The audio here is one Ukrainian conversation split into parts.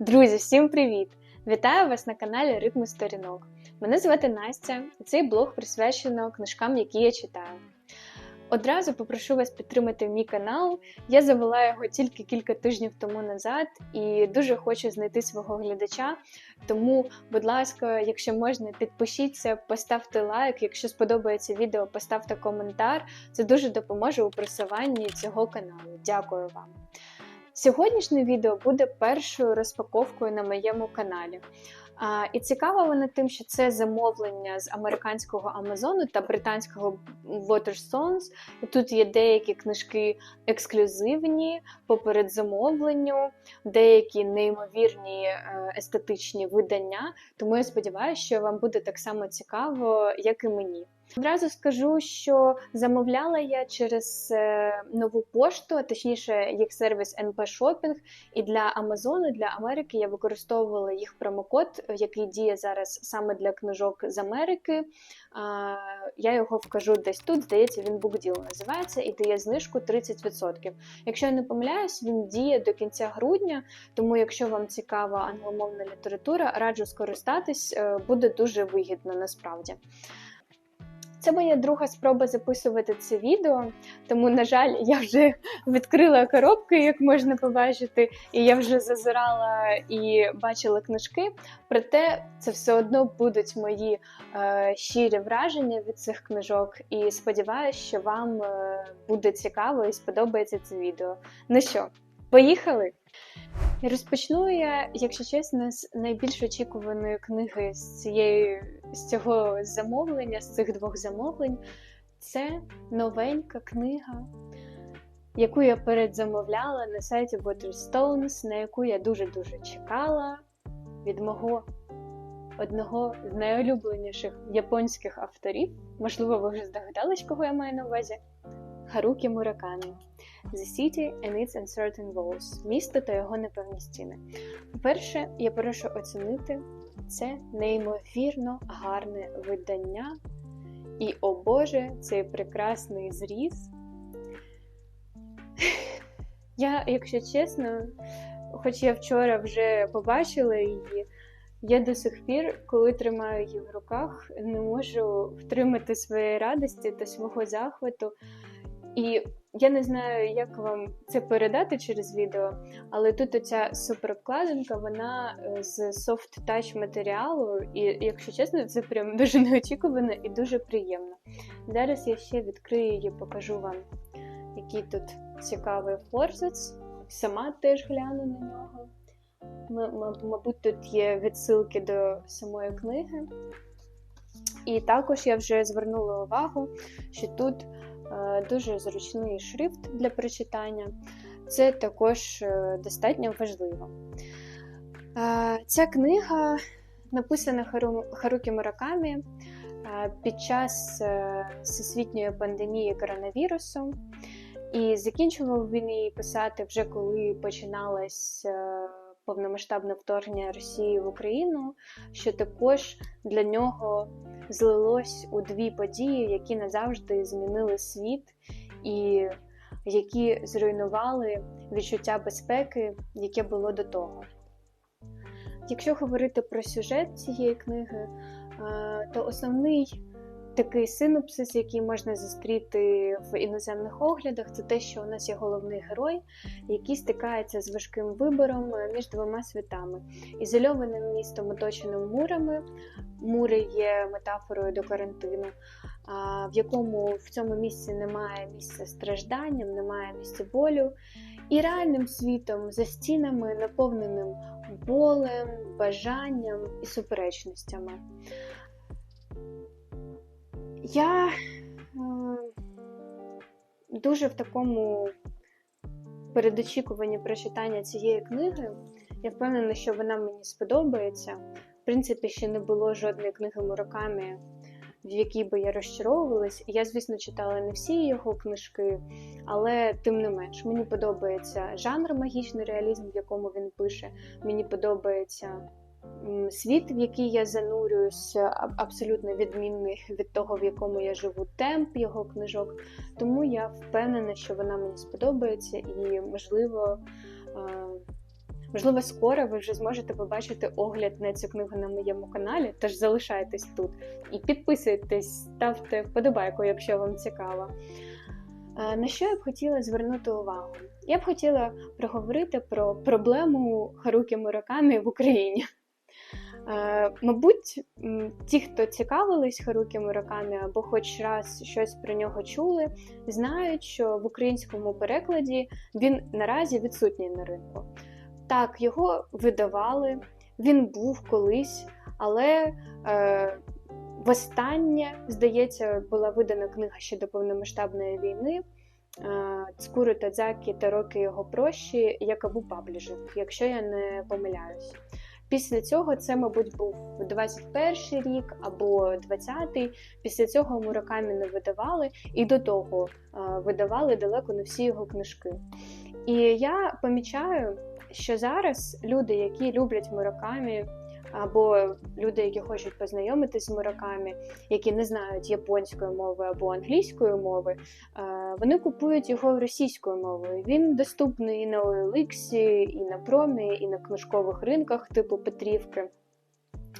Друзі, всім привіт! Вітаю вас на каналі Ритми Сторінок. Мене звати Настя, і цей блог присвячено книжкам, які я читаю. Одразу попрошу вас підтримати мій канал. Я завела його тільки кілька тижнів тому назад і дуже хочу знайти свого глядача. Тому, будь ласка, якщо можна, підпишіться, поставте лайк. Якщо сподобається відео, поставте коментар. Це дуже допоможе у просуванні цього каналу. Дякую вам. Сьогоднішнє відео буде першою розпаковкою на моєму каналі. А, І цікаво воно тим, що це замовлення з американського Амазону та британського Waterstones. І Тут є деякі книжки ексклюзивні по передзамовленню, деякі неймовірні е, естетичні видання. Тому я сподіваюся, що вам буде так само цікаво, як і мені. Одразу скажу, що замовляла я через е, нову пошту, а точніше, їх сервіс NP Shopping, і для Амазону, для Америки я використовувала їх промокод, який діє зараз саме для книжок з Америки. Я його вкажу десь тут, здається, він BookDeal називається і дає знижку 30%. Якщо я не помиляюсь, він діє до кінця грудня, тому якщо вам цікава англомовна література, раджу скористатись, е, буде дуже вигідно насправді. Це моя друга спроба записувати це відео, тому, на жаль, я вже відкрила коробки, як можна побачити, і я вже зазирала і бачила книжки. Проте це все одно будуть мої е, щирі враження від цих книжок. І сподіваюся, що вам е, буде цікаво і сподобається це відео. Ну що, поїхали? Розпочну я, якщо чесно, з найбільш очікуваної книги з цієї з цього замовлення, з цих двох замовлень. Це новенька книга, яку я передзамовляла на сайті Waterstones, на яку я дуже-дуже чекала від мого одного з найулюбленіших японських авторів. Можливо, ви вже здогадались, кого я маю на увазі. Харукі Муракамі. The City and its Uncertain Walls місто та його непевні стіни. По-перше, я прошу оцінити це неймовірно гарне видання. І, о Боже, цей прекрасний зріз. Я, якщо чесно, хоч я вчора вже побачила її, я до сих пір, коли тримаю її в руках, не можу втримати своєї радості та свого захвату. І я не знаю, як вам це передати через відео, але тут оця суперобкладинка, вона е, з soft touch матеріалу, і, якщо чесно, це прям дуже неочікувано і дуже приємно. Зараз я ще відкрию її, покажу вам, який тут цікавий форзац. Сама теж гляну на нього. Мабуть, тут є відсилки до самої книги. І також я вже звернула увагу, що тут дуже зручний шрифт для прочитання. Це також е, достатньо важливо. Е, ця книга написана Харукі Муракамі під час всесвітньої пандемії коронавірусу. І закінчував він її писати вже коли починалось повномасштабне вторгнення Росії в Україну, що також для нього злилось у дві події, які назавжди змінили світ і які зруйнували відчуття безпеки, яке було до того. Якщо говорити про сюжет цієї книги, е, то основний такий синопсис, який можна зустріти в іноземних оглядах, це те, що у нас є головний герой, який стикається з важким вибором між двома світами. Ізольованим містом, оточеним мурами. Мури є метафорою до карантину, в якому в цьому місці немає місця стражданням, немає місця болю. І реальним світом за стінами, наповненим болем, бажанням і суперечностями. Я е, дуже в такому передочікуванні прочитання цієї книги. Я впевнена, що вона мені сподобається. В принципі, ще не було жодної книги Муракамі, в якій би я розчаровувалась. Я, звісно, читала не всі його книжки, але тим не менш, мені подобається жанр магічний реалізм, в якому він пише. Мені подобається світ, в який я занурююся, абсолютно відмінний від того, в якому я живу, темп його книжок. Тому я впевнена, що вона мені сподобається і, можливо, Можливо, скоро ви вже зможете побачити огляд на цю книгу на моєму каналі, тож залишайтесь тут і підписуйтесь, ставте вподобайку, якщо вам цікаво. Е, на що я б хотіла звернути увагу? Я б хотіла проговорити про проблему Харукі Муракамі в Україні. Е, мабуть, ті, хто цікавились Харукі Муракамі або хоч раз щось про нього чули, знають, що в українському перекладі він наразі відсутній на ринку. Так, його видавали, він був колись, але е, востаннє, здається, була видана книга ще до повномасштабної війни. Е, Цкуру Тадзакі та роки його прощі, Якабу Пабліжик, якщо я не помиляюсь. Після цього це, мабуть, був 21 рік або 20-й. Після цього Муракамі не видавали, і до того е, видавали далеко не всі його книжки. І я помічаю, що зараз люди, які люблять Муракамі, або люди, які хочуть познайомитися з мураками, які не знають японської мови або англійської мови, вони купують його російською мовою. Він доступний і на OLX, і на промі, і на книжкових ринках типу Петрівки.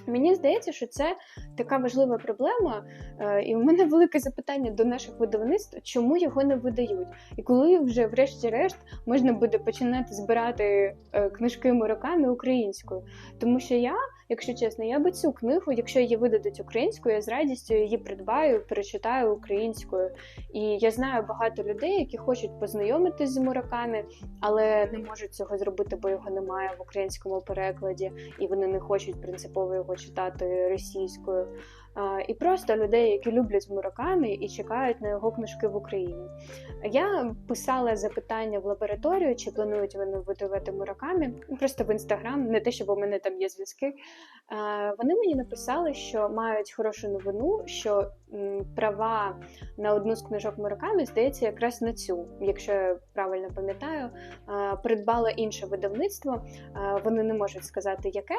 Мені здається, що це така важлива проблема, е, і у мене велике запитання до наших видавництв, чому його не видають, і коли вже, врешті-решт, можна буде починати збирати е, книжки мураками українською. Тому що я, якщо чесно, я би цю книгу, якщо її видадуть українською, я з радістю її придбаю, перечитаю українською. І я знаю багато людей, які хочуть познайомитись з мураками, але не можуть цього зробити, бо його немає в українському перекладі, і вони не хочуть принципово його читати російською і просто людей, які люблять Муракамі і чекають на його книжки в Україні. Я писала запитання в лабораторію, чи планують вони видавати Муракамі, просто в інстаграм, не те, щоб у мене там є зв'язки. Вони мені написали, що мають хорошу новину, що права на одну з книжок Муракамі, здається, якраз на цю, якщо я правильно пам'ятаю, придбало інше видавництво. Вони не можуть сказати, яке,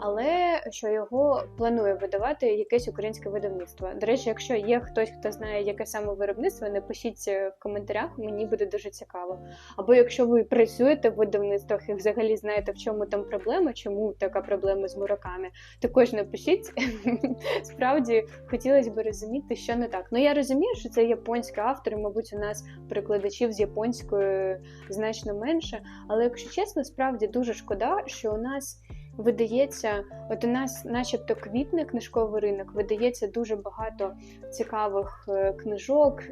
але що його планує видавати якесь українське видавництво. До речі, якщо є хтось, хто знає, яке саме виробництво, напишіть в коментарях, мені буде дуже цікаво. Або якщо ви працюєте в видавництвах і взагалі знаєте, в чому там проблема, чому така проблема з мураками, також напишіть. Справді хотілося б розуміти, що не так. Ну я розумію, що це японський автор, і, мабуть, у нас перекладачів з японською значно менше. Але якщо чесно, справді дуже шкода, що у нас видається, от у нас, начебто, квітне книжковий ринок, видається дуже багато цікавих е, книжок.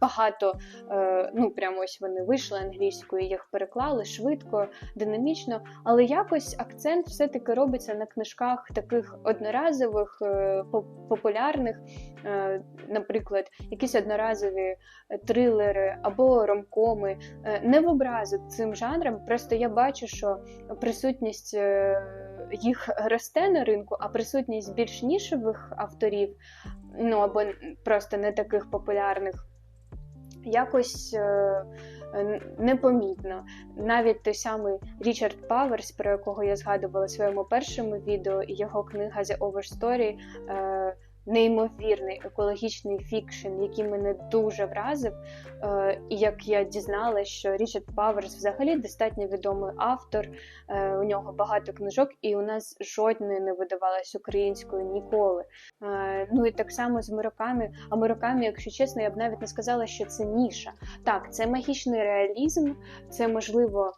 Багато, е, ну прямо ось вони вийшли англійською, їх переклали швидко, динамічно, але якось акцент все-таки робиться на книжках таких одноразових, е, популярних, е, наприклад, якісь одноразові трилери або ромкоми. Не в образу цим жанрам, просто я бачу, що присутність. Їх росте на ринку, а присутність більш нішевих авторів, ну або просто не таких популярних, якось е, непомітно. Навіть той самий Річард Паверс, про якого я згадувала в своєму першому відео, і його книга The Overstory, е, неймовірний екологічний фікшн, який мене дуже вразив. Е, і як я дізналася, що Річард Паверс взагалі достатньо відомий автор, е, у нього багато книжок, і у нас жодної не видавалась українською ніколи. Е, ну і так само з Мураками. А Мураками, якщо чесно, я б навіть не сказала, що це ніша. Так, це магічний реалізм, це можливо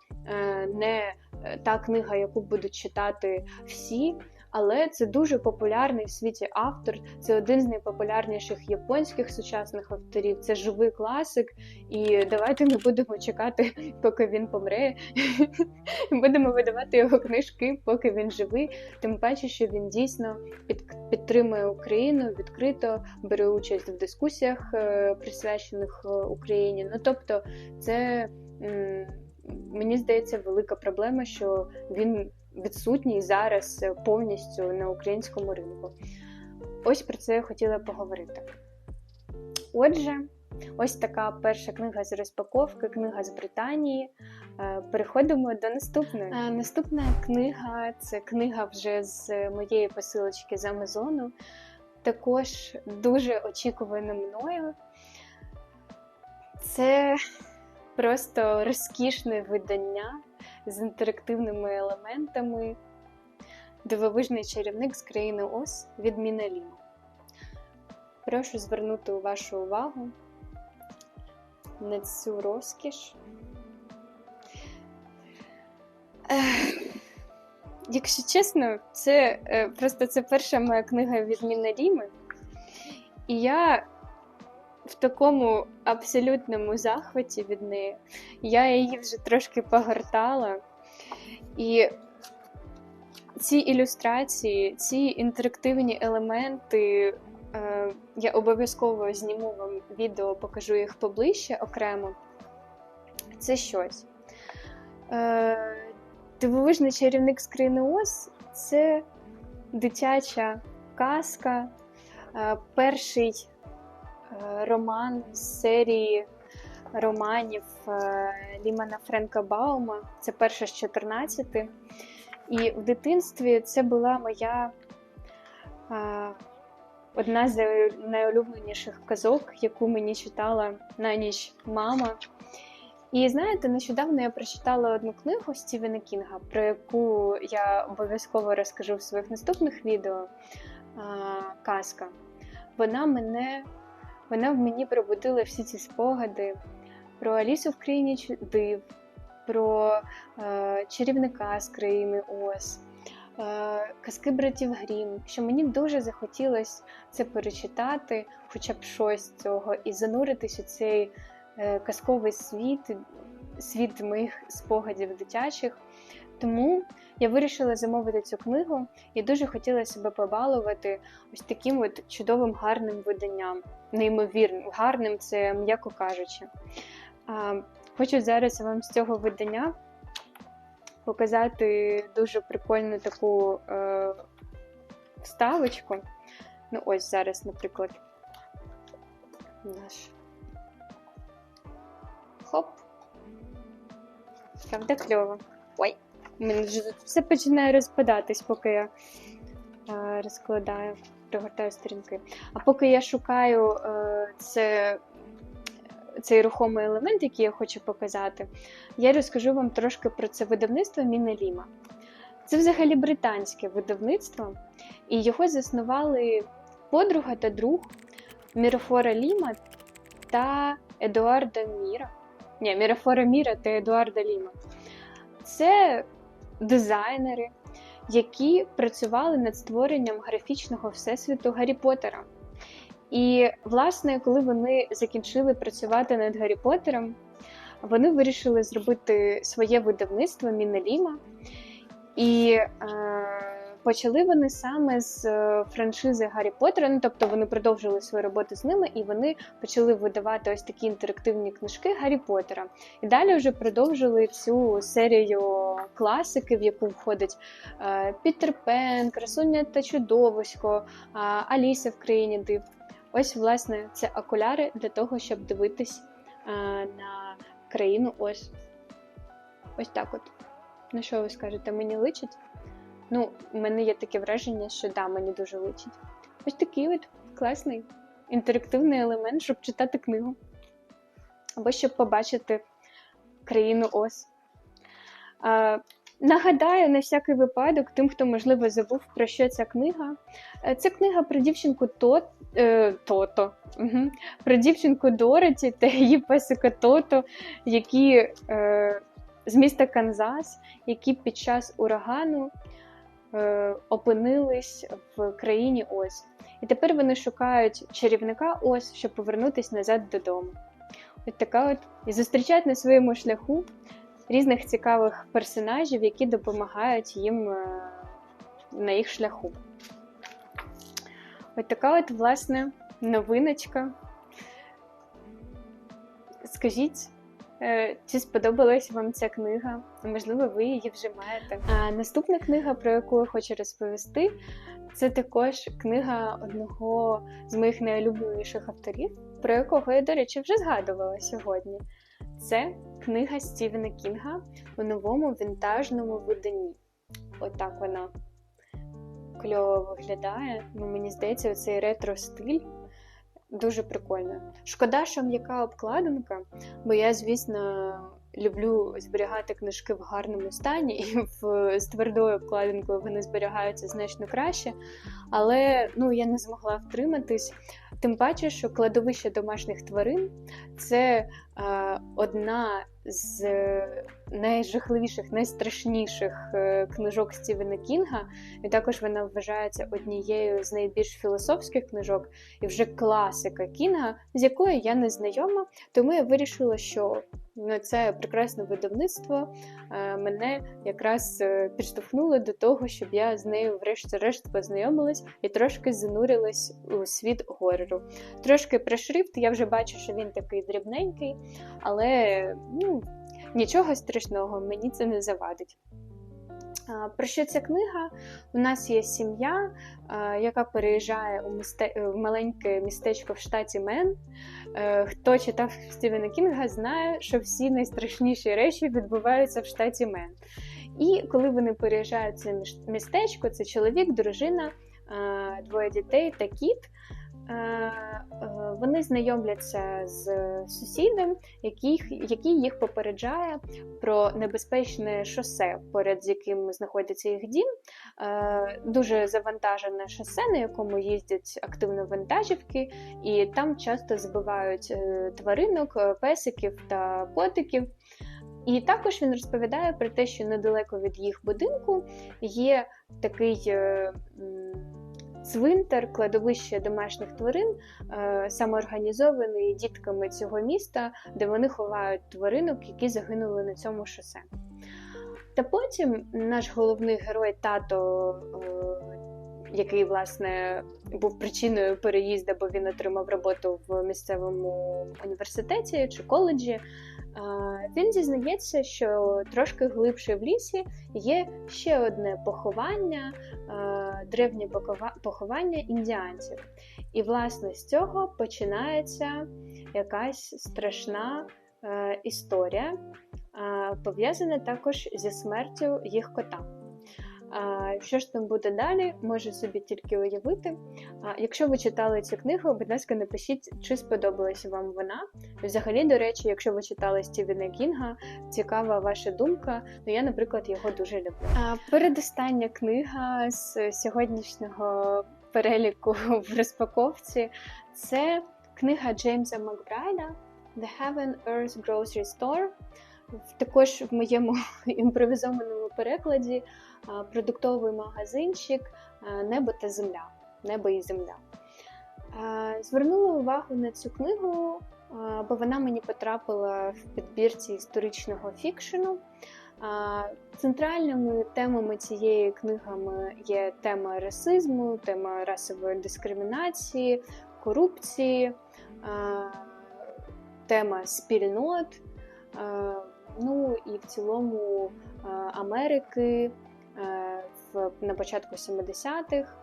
не та книга, яку будуть читати всі але це дуже популярний в світі автор. Це один з найпопулярніших японських сучасних авторів. Це живий класик. І давайте не будемо чекати, поки він помре. Будемо видавати його книжки, поки він живий. Тим паче, що він дійсно підтримує Україну, відкрито бере участь в дискусіях, е, присвячених е, Україні. Ну тобто, це. Мені здається, велика проблема, що він відсутній зараз повністю на українському ринку. Ось про це я хотіла поговорити. Отже, ось така перша книга з розпаковки, книга з Британії. Е, переходимо до наступної. Е, наступна книга це книга вже з моєї посилочки з Амазону. Також дуже очікувана мною. Це просто розкішне видання з інтерактивними елементами. Дивовижний чарівник з країни Ос від Міналіма. Прошу звернути вашу увагу на цю розкіш. Якщо чесно, це е, просто це перша моя книга від Міналіми. І я в такому абсолютному захваті від неї. Я її вже трошки погортала. І ці ілюстрації, ці інтерактивні елементи, е, я обов'язково зніму вам відео, покажу їх поближче окремо. Це щось. Е, Дивовижний чарівник країни це дитяча казка, е, перший роман з серії романів е, Лімана Френка Баума. Це перша з 14. І в дитинстві це була моя е, одна з найулюбленіших казок, яку мені читала на ніч мама. І знаєте, нещодавно я прочитала одну книгу Стівена Кінга, про яку я обов'язково розкажу в своїх наступних відео. Казка. Вона мене, вона в мені пробудила всі ці спогади про Алісу в країні див, про е, чарівника з країни Оз, е, казки братів Грім, що мені дуже захотілося це перечитати, хоча б щось з цього, і зануритись у цей е, казковий світ, світ моїх спогадів дитячих. Тому я вирішила замовити цю книгу і дуже хотіла себе побалувати ось таким от чудовим гарним виданням. Неймовірним, гарним, це м'яко кажучи. Хочу зараз вам з цього видання показати дуже прикольну таку е, вставочку. Ну, ось зараз, наприклад, наш. Хоп. Правда кльово. Мене вже все починає розпадатись, поки я е, розкладаю, пригортаю сторінки. А поки я шукаю е, це, цей рухомий елемент, який я хочу показати, я розкажу вам трошки про це видавництво Мінеліма. Це взагалі британське видавництво, і його заснували подруга та друг Мірафора Ліма та Едуарда Міра. Ні, Мірафора Міра та Едуарда Ліма. Це дизайнери, які працювали над створенням графічного всесвіту Гаррі Поттера. І, власне, коли вони закінчили працювати над Гаррі Поттером, вони вирішили зробити своє видавництво Мінеліма. І е, почали вони саме з е, франшизи Гаррі Поттера, ну тобто вони продовжили свою роботу з ними, і вони почали видавати ось такі інтерактивні книжки Гаррі Поттера. І далі вже продовжили цю серію класики, в яку входить е, Пітер Пен, Красуня та Чудовисько, е, Аліса в країні див. Ось, власне, це окуляри для того, щоб дивитись на країну ось. Ось так от. Ну, що ви скажете, мені личить? Ну, в мене є таке враження, що да, мені дуже личить. Ось такий от класний інтерактивний елемент, щоб читати книгу. Або щоб побачити країну ос. А, Нагадаю, на всякий випадок, тим, хто, можливо, забув, про що ця книга. Е, Це книга про дівчинку Тот, е, Тото, угу. про дівчинку Дороті та її песика Тото, які е, з міста Канзас, які під час урагану опинились в країні Оз. І тепер вони шукають чарівника Оз, щоб повернутися назад додому. От така от і зустрічають на своєму шляху різних цікавих персонажів, які допомагають їм е, на їх шляху. От така от, власне, новиночка. Скажіть, е, чи сподобалась вам ця книга? Можливо, ви її вже маєте. А наступна книга, про яку я хочу розповісти, це також книга одного з моїх найулюбленіших авторів, про якого я, до речі, вже згадувала сьогодні. Це книга Стівена Кінга у новому вінтажному виданні. Отак вона кльово виглядає. Ну, мені здається, цей ретро-стиль дуже прикольно. Шкода, що м'яка обкладинка, бо я, звісно, люблю зберігати книжки в гарному стані, і в, з твердою обкладинкою вони зберігаються значно краще. Але ну, я не змогла втриматись. Тим паче, що кладовище домашніх тварин це е, одна з найжахливіших, найстрашніших е, книжок Стівена Кінга, і також вона вважається однією з найбільш філософських книжок і вже класика Кінга, з якою я не знайома. Тому я вирішила, що ну, це прекрасне видавництво е, мене якраз е, підштовхнуло до того, щоб я з нею, врешті-решт, познайомилась і трошки занурилась у світ горору. Трошки про шрифт, я вже бачу, що він такий дрібненький, але ну, нічого страшного, мені це не завадить. Про що ця книга? У нас є сім'я, яка переїжджає у місте... в маленьке містечко в штаті Мен. Е, хто читав Стівена Кінга, знає, що всі найстрашніші речі відбуваються в штаті Мен. І коли вони переїжджають в це містечко, це чоловік, дружина, двоє дітей та кіт. Е, е, вони знайомляться з сусідом, який, який їх попереджає про небезпечне шосе, поряд з яким знаходиться їх дім. Е, дуже завантажене шосе, на якому їздять активно вантажівки, і там часто збивають тваринок, песиків та котиків. І також він розповідає про те, що недалеко від їх будинку є такий цвинтар, кладовище домашніх тварин, е, самоорганізований дітками цього міста, де вони ховають тваринок, які загинули на цьому шосе. Та потім наш головний герой тато, е, який власне був причиною переїзду, бо він отримав роботу в місцевому університеті чи коледжі. Він зізнається, що трошки глибше в лісі є ще одне поховання, древнє поховання індіанців. І, власне, з цього починається якась страшна е, історія, пов'язана також зі смертю їх кота. Що ж там буде далі, можу собі тільки уявити. Якщо ви читали цю книгу, будь ласка, напишіть, чи сподобалася вам вона. Взагалі, до речі, якщо ви читали Стівена Кінга, цікава ваша думка. Ну я, наприклад, його дуже люблю. Передостання книга з сьогоднішнього переліку в розпаковці це книга Джеймса Макбрайда The Heaven Earth Grocery Store. Також в моєму імпровізованому перекладі продуктовий магазинчик Небо та земля. Небо і земля. Звернула увагу на цю книгу, бо вона мені потрапила в підбірці історичного фікшену. Центральними темами цієї книги є тема расизму, тема расової дискримінації, корупції, тема спільнот, ну і в цілому Америки в на початку 70-х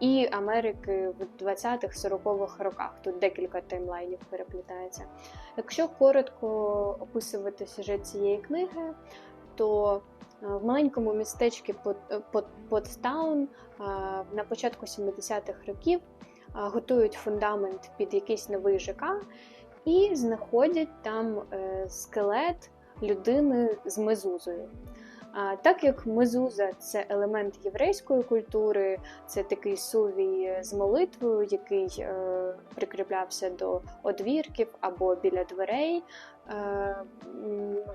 і Америки в 20-х, 40-х роках. Тут декілька таймлайнів переплітається. Якщо коротко описувати сюжет цієї книги, то в маленькому містечку Потстаун на початку 70-х років готують фундамент під якийсь новий ЖК і знаходять там е, скелет людини з мезузою. Так як мезуза це елемент єврейської культури, це такий сувій з молитвою, який е, прикріплявся до одвірків або біля дверей е,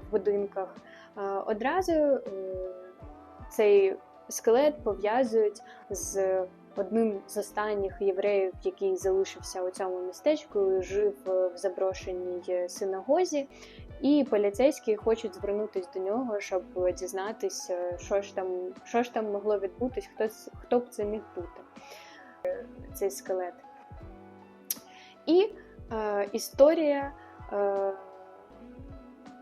в будинках, е, одразу цей скелет пов'язують з одним з останніх євреїв, який залишився у цьому містечку, жив в заброшеній синагозі, і поліцейські хочуть звернутися до нього, щоб дізнатися, що ж там що ж там могло відбутись, хто хто б це міг бути, цей скелет. І е, історія е,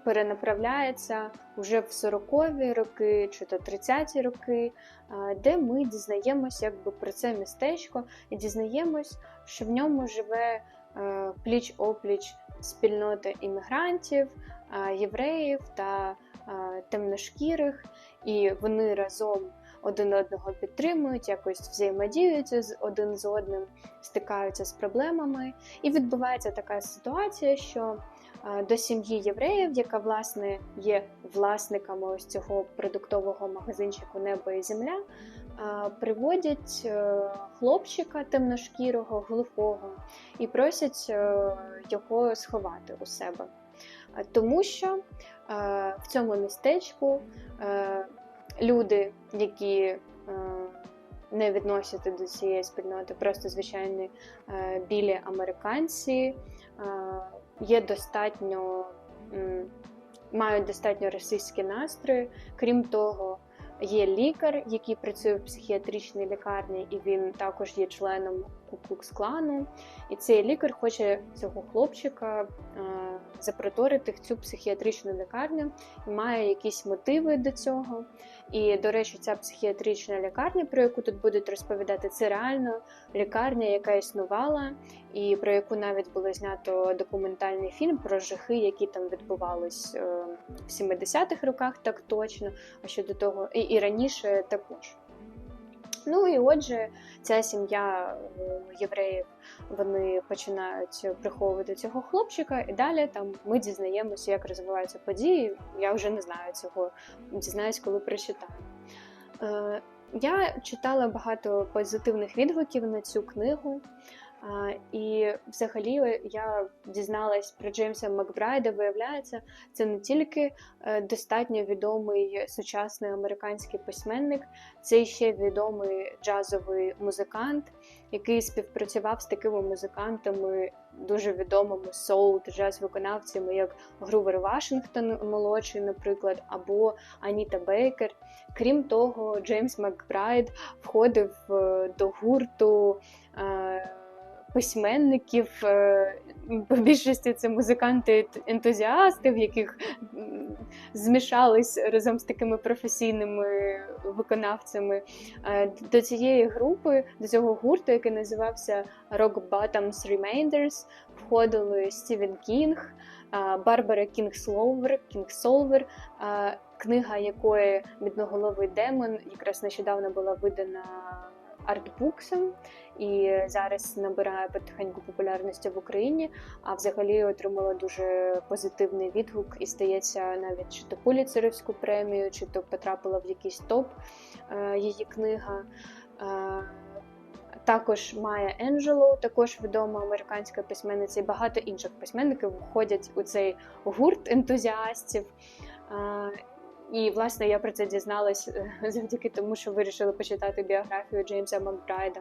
перенаправляється вже в 40-ві роки чи то 30-ті роки, е, де ми дізнаємось якби про це містечко і дізнаємось, що в ньому живе е, пліч-опліч спільноти іммігрантів, євреїв та темношкірих, і вони разом один одного підтримують, якось взаємодіються з один з одним, стикаються з проблемами. І відбувається така ситуація, що е, до сім'ї євреїв, яка власне є власниками ось цього продуктового магазинчику Небо і Земля. Приводять е, хлопчика темношкірого, глухого і просять е, його сховати у себе. Е, Тому що в цьому містечку люди, які не відносяться до цієї спільноти, просто звичайні білі американці, є достатньо, мають достатньо расистські настрої. Крім того, є лікар, який працює в психіатричній лікарні, і він також є членом Куклукс-клану. І цей лікар хоче цього хлопчика е, запроторити в цю психіатричну лікарню і має якісь мотиви до цього. І, до речі, ця психіатрична лікарня, про яку тут будуть розповідати, це реально лікарня, яка існувала, і про яку навіть було знято документальний фільм про жахи, які там відбувались е, в 70-х роках, так точно, а щодо того, і, і раніше також. Ну і отже, ця сім'я е, євреїв вони починають приховувати цього хлопчика, і далі там ми дізнаємося, як розвиваються події. Я вже не знаю цього, дізнаюсь, коли прочитаю. Е, Я читала багато позитивних відгуків на цю книгу. І взагалі я дізналась про Джеймса Макбрайда. Виявляється, це не тільки е, достатньо відомий сучасний американський письменник, це ще відомий джазовий музикант, який співпрацював з такими музикантами, дуже відомими соул та джаз-виконавцями, як Грувер Вашингтон молодший, наприклад, або Аніта Бейкер. Крім того, Джеймс Макбрайд входив е, до гурту. Письменників е, по більшості це музиканти-ентузіасти, в яких змішались разом з такими професійними виконавцями. Е, До цієї групи, до цього гурту, який називався Rock Bottoms Remainders, входили Стівен Кінг, е, Барбара Кінгсолвер, книга якої Мідноголовий демон якраз нещодавно була видана артбуксом і зараз набирає потихеньку популярності в Україні, а взагалі отримала дуже позитивний відгук і стається навіть чи то Пуліцерівську премію, чи то потрапила в якийсь топ е, її книга. Е, також Майя Енджело, також відома американська письменниця, і багато інших письменників входять у цей гурт ентузіастів. І, власне, я про це дізналась е, завдяки тому, що вирішила почитати біографію Джеймса Макбрайда.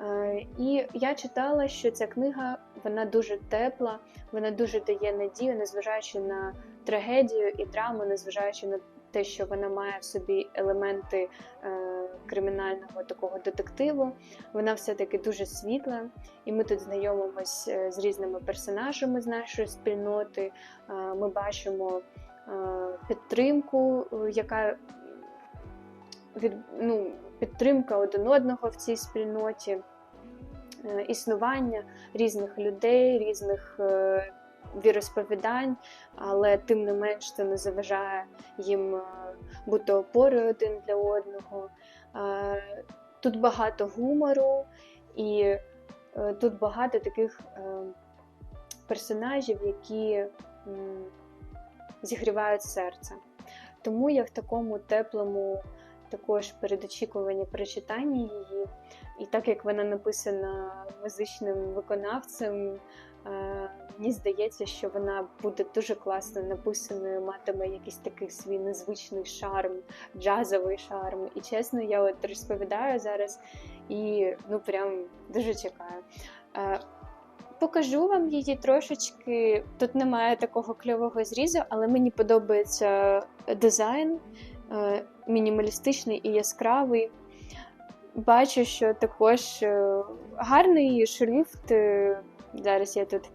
Е, І я читала, що ця книга вона дуже тепла, вона дуже дає надію, незважаючи на трагедію і драму, незважаючи на те, що вона має в собі елементи е, кримінального такого детективу. Вона все-таки дуже світла, і ми тут знайомимось з різними персонажами з нашої спільноти. Ми бачимо підтримку, е, яка від, ну, підтримка один одного в цій спільноті, е, існування різних людей, різних е, віросповідань, але тим не менш це не заважає їм е, бути опорою один для одного. Е, Тут багато гумору, і е, тут багато таких е, персонажів, які зігрівають серце. Тому я в такому теплому також передочікуванні прочитання її. І так як вона написана музичним виконавцем, е, мені здається, що вона буде дуже класно написаною, матиме якийсь такий свій незвичний шарм, джазовий шарм. І чесно, я от розповідаю зараз і ну прям дуже чекаю. Е, Покажу вам її трошечки. Тут немає такого кльового зрізу, але мені подобається дизайн е, мінімалістичний і яскравий. Бачу, що також е, гарний шрифт. е, Зараз я тут,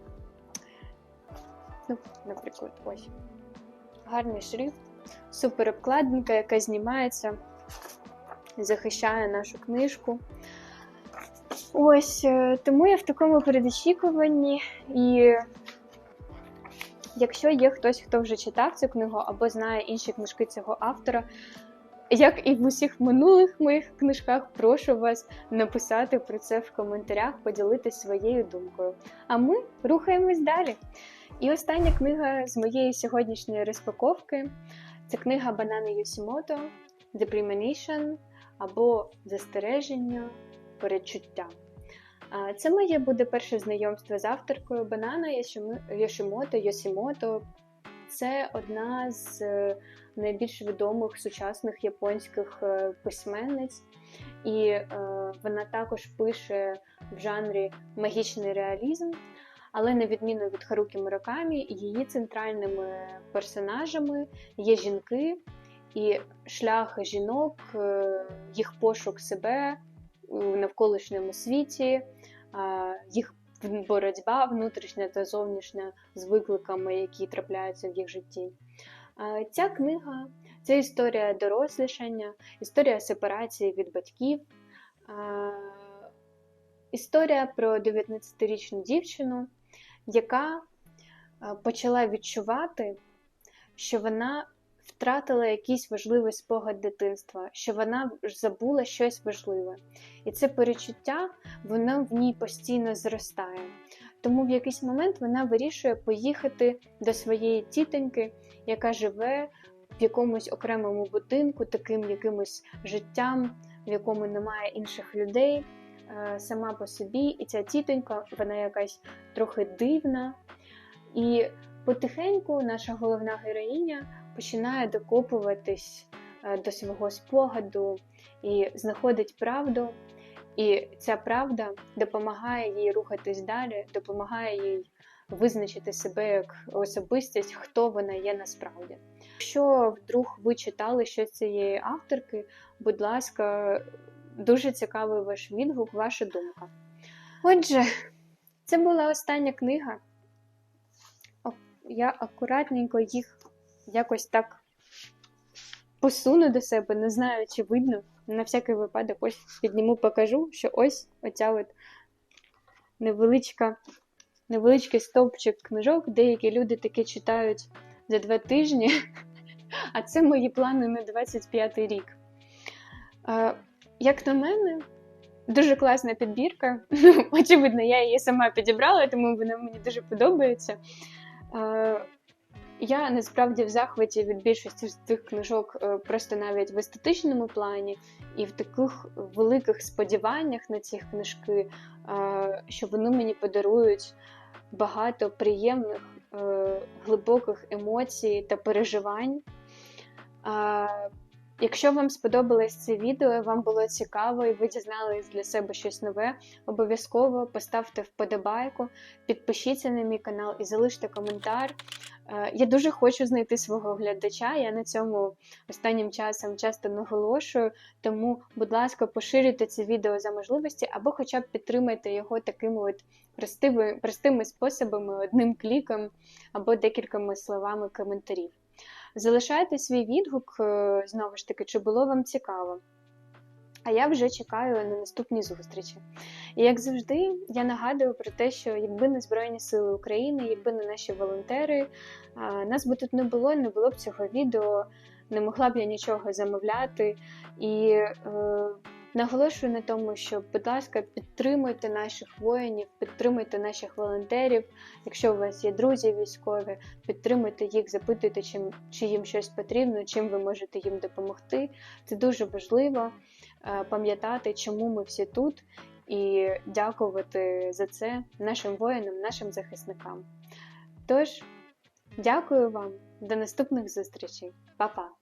ну, наприклад, ось. Гарний шрифт, супер обкладинка, яка знімається, захищає нашу книжку. Ось, е, тому я в такому передочікуванні. І якщо є хтось, хто вже читав цю книгу або знає інші книжки цього автора, як і в усіх минулих моїх книжках, прошу вас написати про це в коментарях, поділитися своєю думкою. А ми рухаємось далі. І остання книга з моєї сьогоднішньої розпаковки це книга Банани Йосімото The Premonition або Застереження, передчуття. Це моє буде перше знайомство з авторкою Банана Йошімото Йосімото. Це одна з е, найбільш відомих сучасних японських е, письменниць, і е, вона також пише в жанрі магічний реалізм. Але на відміну від Харукі Муракамі, її центральними персонажами є жінки, і шлях жінок, їх пошук себе у навколишньому світі, їх боротьба внутрішня та зовнішня з викликами, які трапляються в їх житті. Ця книга це історія дорослішання, історія сепарації від батьків, історія про 19-річну дівчину, яка почала відчувати, що вона втратила якийсь важливий спогад дитинства, що вона забула щось важливе. І це перечуття, воно в ній постійно зростає. Тому в якийсь момент вона вирішує поїхати до своєї тітоньки, яка живе в якомусь окремому будинку, таким якимось життям, в якому немає інших людей. Е, сама по собі, і ця тітонька, вона якась трохи дивна. І потихеньку наша головна героїня починає докопуватись е, до свого спогаду і знаходить правду. І ця правда допомагає їй рухатись далі, допомагає їй визначити себе як особистість, хто вона є насправді. Якщо вдруг ви читали щось цієї авторки, будь ласка, дуже цікавий ваш відгук, ваша думка. Отже, це була остання книга. Я акуратненько їх якось так посуну до себе, не знаю, чи видно. На всякий випадок ось підніму, покажу, що ось оця от невеличка, невеличкий стовпчик книжок. Деякі люди таки читають за два тижні, а це мої плани на 25 й рік. Як на мене, дуже класна підбірка. Очевидно, я її сама підібрала, тому вона мені дуже подобається. Я насправді в захваті від більшості з цих книжок е, просто навіть в естетичному плані і в таких великих сподіваннях на ці книжки, що вони мені подарують багато приємних, е, глибоких емоцій та переживань. Якщо вам сподобалось це відео, вам було цікаво і ви дізнались для себе щось нове, обов'язково поставте вподобайку, підпишіться на мій канал і залиште коментар. Е, я дуже хочу знайти свого глядача. Я на цьому останнім часом часто наголошую. Тому, будь ласка, поширюйте це відео за можливості, або хоча б підтримайте його такими от простими, простими способами, одним кліком або декількома словами коментарів. Залишайте свій відгук, е, знову ж таки, чи було вам цікаво. А я вже чекаю на наступні зустрічі. І як завжди, я нагадую про те, що якби не Збройні Сили України, якби не наші волонтери, нас би тут не було, не було б цього відео, не могла б я нічого замовляти. І е, Наголошую на тому, що, будь ласка, підтримуйте наших воїнів, підтримуйте наших волонтерів. Якщо у вас є друзі військові, підтримуйте їх, запитуйте, чим чи їм щось потрібно, чим ви можете їм допомогти. Це дуже важливо е, пам'ятати, чому ми всі тут, і дякувати за це нашим воїнам, нашим захисникам. Тож, дякую вам, до наступних зустрічей, Па-па!